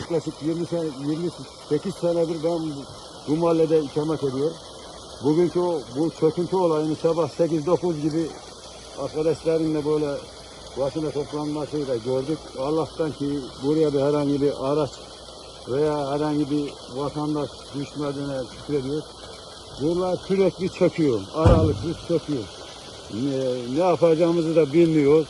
Yaklaşık 20 sene, 28 senedir ben bu- mahallede ikamet ediyorum. Bugünkü o, bu çöküntü olayını sabah 8-9 gibi arkadaşlarımla böyle başına toplanmasıyla gördük. Allah'tan ki buraya bir herhangi bir araç veya herhangi bir vatandaş düşmediğine şükrediyor. Buralar sürekli çöküyor, aralıksız çöküyor. Ne, ne yapacağımızı da bilmiyoruz.